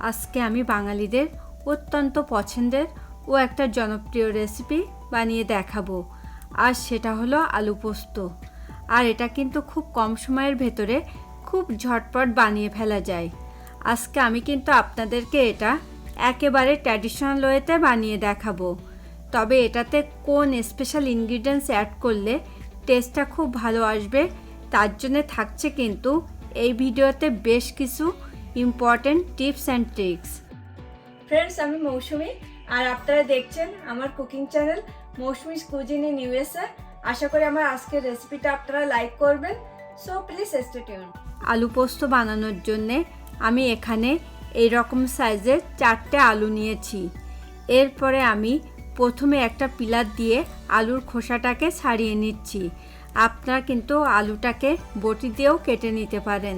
আজকে আমি বাঙালিদের অত্যন্ত পছন্দের ও একটা জনপ্রিয় রেসিপি বানিয়ে দেখাবো। আর সেটা হলো আলু পোস্ত। আর এটা কিন্তু খুব কম সময়ের ভেতরে খুব ঝটপট বানিয়ে ফেলা যায়। আজকে আমি কিন্তু আপনাদেরকে এটা একেবারে ট্র্যাডিশনাল ওয়েতে বানিয়ে দেখাবো। তবে এটাতে কোন স্পেশাল ইনগ্রিডিয়েন্টস অ্যাড করলে টেস্টটা খুব ভালো আসবে, তার জন্য থাকছে কিন্তু এই ভিডিওতে বেশ কিছু important tips and tricks friends আমি মৌসুমি আর আপনারা দেখছেন আমার cooking channel Mousumi's cuisine in USA আশা করি আমার আজকের রেসিপিটা আপনারা লাইক করবেন। সো প্লিজ স্টে টিউন আলু পোস্ত বানানোর জন্যে আমি এখানে এই রকম সাইজের চারটে আলু নিয়েছি। এরপরে আমি প্রথমে একটা পিলার দিয়ে আলুর খোসাটাকে ছাড়িয়ে নিচ্ছি। আপনারা কিন্তু আলুটাকে বটি দিয়েও কেটে নিতে পারেন।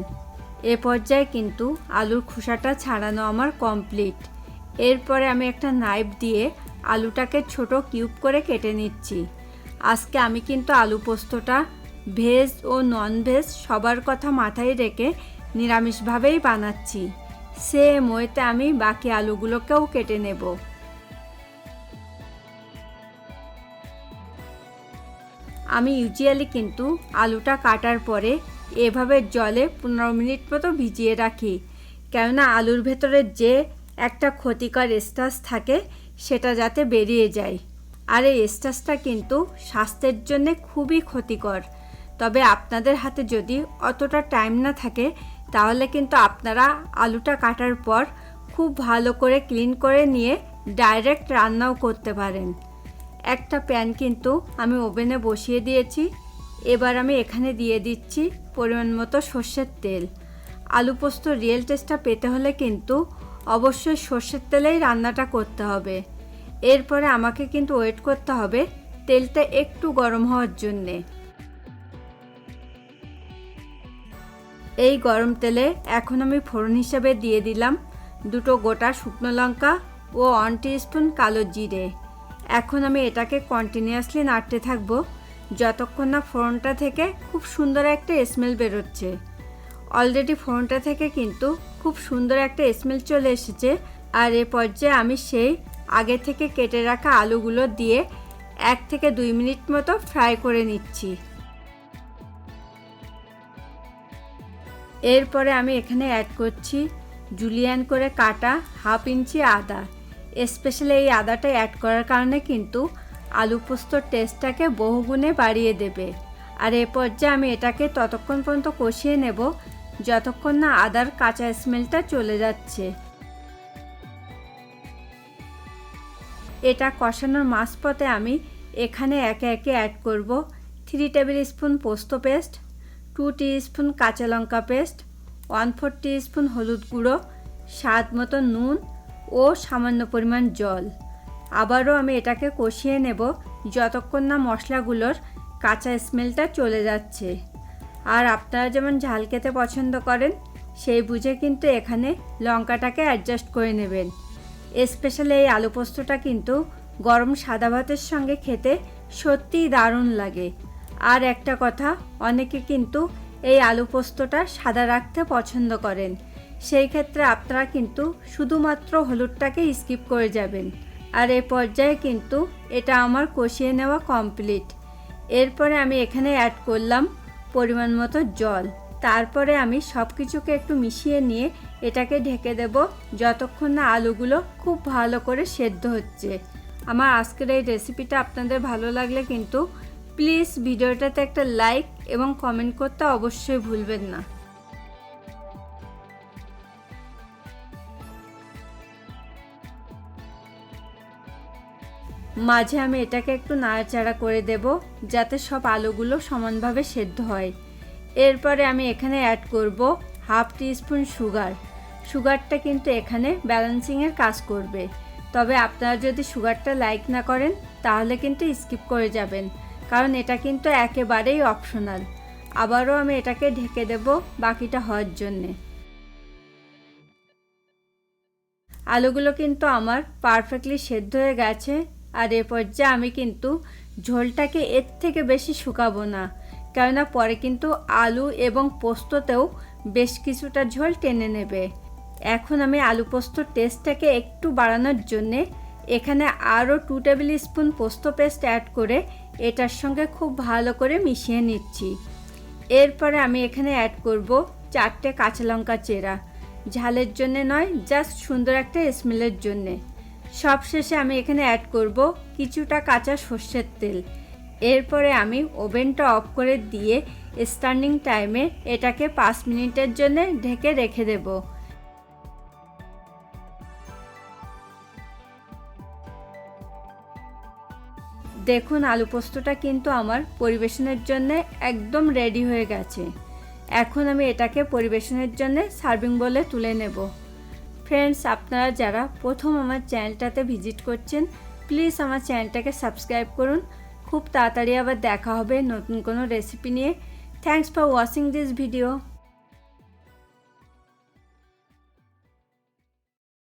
এ পর্যায়ে কিন্তু আলুর খোসাটা ছাড়ানো আমার কমপ্লিট এরপরে আমি একটা নাইফ দিয়ে আলুটাকে ছোট কিউব করে কেটে নিচ্ছি। আজকে আমি কিন্তু আলু পোস্তটা ভেজ ও নন ভেজ সবার কথা মাথায় রেখে নিরামিষভাবেই বানাচ্ছি। সে মইতে আমি বাকি আলুগুলোকেও কেটে নেব। আমি ইউজুয়ালি কিন্তু আলুটা কাটার পরে এভাবে জলে পনেরো মিনিট মতো ভিজিয়ে রাখি। কেননা আলুর ভেতরে যে একটা ক্ষতিকর স্টাস থাকে, সেটা যাতে বেরিয়ে যায়। আর এই স্টাসটা কিন্তু স্বাস্থ্যের জন্যে খুবই ক্ষতিকর। তবে আপনাদের হাতে যদি অতটা টাইম না থাকে, তাহলে কিন্তু আপনারা আলুটা কাটার পর খুব ভালো করে ক্লিন করে নিয়ে ডাইরেক্ট রান্নাও করতে পারেন। একটা প্যান কিন্তু আমি ওভেনে বসিয়ে দিয়েছি। এবার আমি এখানে দিয়ে দিচ্ছি পরিমাণ মতো সর্ষের তেল। আলু পোস্ত রিয়েল টেস্টটা পেতে হলে কিন্তু অবশ্যই সর্ষের তেলেই রান্নাটা করতে হবে। এরপরে আমাকে কিন্তু ওয়েট করতে হবে তেলটা একটু গরম হওয়ার জন্যে। এই গরম তেলে এখন আমি ফোড়ন হিসাবে দিয়ে দিলাম দুটো গোটা শুকনো লঙ্কা ও ওয়ান স্পুন কালো জিরে। এখন আমি এটাকে কন্টিনিউয়াসলি নাড়তে থাকব। যতক্ষণ না ফোড়নটা থেকে খুব সুন্দর একটা স্মেল বেরোচ্ছে। অলরেডি ফোড়নটা থেকে কিন্তু খুব সুন্দর একটা স্মেল চলে এসেছে আর এ পর্যায়ে আমি সেই আগে থেকে কেটে রাখা আলুগুলো দিয়ে এক থেকে দুই মিনিট মতো ফ্রাই করে নিচ্ছি। এরপরে আমি এখানে অ্যাড করছি জুলিয়ান করে কাটা হাফ ইঞ্চি আদা। স্পেশালি এই আদাটা অ্যাড করার কারণে কিন্তু আলু পোস্তর টেস্টটাকে বহুগুণে বাড়িয়ে দেবে। আর এ পর্যায়ে আমি এটাকে ততক্ষণ পর্যন্ত কষিয়ে নেব, যতক্ষণ না আদার কাঁচা স্মেলটা চলে যাচ্ছে। এটা কষানোর মাঝপথে আমি এখানে একে একে অ্যাড করব। থ্রি টেবিল স্পুন পোস্ত পেস্ট টু টি স্পুন কাঁচা লঙ্কা পেস্ট ওয়ান ফোর টি স্পুন হলুদ গুঁড়ো, স্বাদ মতো নুন ও সামান্য পরিমাণ জল। আবারও আমি এটাকে কষিয়ে নেব যতক্ষণ না মশলাগুলোর কাঁচা স্মেলটা চলে যাচ্ছে। আর আপনারা যেমন ঝাল খেতে পছন্দ করেন, সেই বুঝে কিন্তু এখানে লঙ্কাটাকে অ্যাডজাস্ট করে নেবেন। স্পেশালি এই আলু পোস্তটা কিন্তু গরম সাদা ভাতের সঙ্গে খেতে সত্যিই দারুণ লাগে। আর একটা কথা, অনেকে কিন্তু এই আলু পোস্তটা সাদা রাখতে পছন্দ করেন। সেই ক্ষেত্রে আপনারা কিন্তু শুধুমাত্র হলুদটাকে স্কিপ করে যাবেন। আর এই পর্যায়ে কিন্তু এটা আমার কষিয়ে নেওয়া কমপ্লিট এরপরে আমি এখানে অ্যাড করলাম পরিমাণ মতো জল। তারপরে আমি সব কিছুকে একটু মিশিয়ে নিয়ে এটাকে ঢেকে দেব যতক্ষণ না আলুগুলো খুব ভালো করে সেদ্ধ হচ্ছে। আমার আজকের এই রেসিপিটা আপনাদের ভালো লাগলে কিন্তু প্লিজ ভিডিওটাতে একটা লাইক এবং কমেন্ট করতে অবশ্যই ভুলবেন না। মাঝে আমি এটাকে একটু নাড়াচাড়া করে দেব, যাতে সব আলুগুলো সমানভাবে সেদ্ধ হয়। এরপরে আমি এখানে অ্যাড করব হাফ টি স্পুন সুগার সুগারটা কিন্তু এখানে ব্যালেন্সিংয়ের কাজ করবে। তবে আপনারা যদি সুগারটা লাইক না করেন, তাহলে কিন্তু স্কিপ করে যাবেন, কারণ এটা কিন্তু একেবারেই অপশনাল আবারও আমি এটাকে ঢেকে দেব বাকিটা হওয়ার জন্যে। আলুগুলো কিন্তু আমার পারফেক্টলি সেদ্ধ হয়ে গেছে। আর এ পর্যায়ে আমি কিন্তু ঝোলটাকে এর থেকে বেশি শুকাবো না। কেননা পরে কিন্তু আলু এবং পোস্ততেও বেশ কিছুটা ঝোল টেনে নেবে। এখন আমি আলু পোস্তর টেস্টটাকে একটু বাড়ানোর জন্যে এখানে আরও টু টেবিল স্পুন পোস্ত পেস্ট অ্যাড করে এটার সঙ্গে খুব ভালো করে মিশিয়ে নিচ্ছি। এরপরে আমি এখানে অ্যাড করব চারটে কাঁচা লঙ্কা চেরা। ঝালের জন্যে নয়, জাস্ট সুন্দর একটা স্মেলের জন্যে। সবশেষে আমি এখানে অ্যাড করব কিছুটা কাঁচা সর্ষের তেল। এরপরে আমি ওভেনটা অফ করে দিয়ে স্টার্নিং টাইমে এটাকে পাঁচ মিনিটের জন্য ঢেকে রেখে দেবো। দেখুন, আলু পোস্তটা কিন্তু আমার পরিবেশনের জন্য একদম রেডি হয়ে গেছে। এখন আমি এটাকে পরিবেশনের জন্য সার্ভিং বলে তুলে নেব। ফ্রেন্ডস আপনারা যারা প্রথম আমার চ্যানেলটাতে ভিজিট করছেন প্লিজ আমার চ্যানেলটাকে সাবস্ক্রাইব করুন। খুব তাড়াতাড়ি আবার দেখা হবে নতুন কোনো রেসিপি নিয়ে। Thanks for watching this video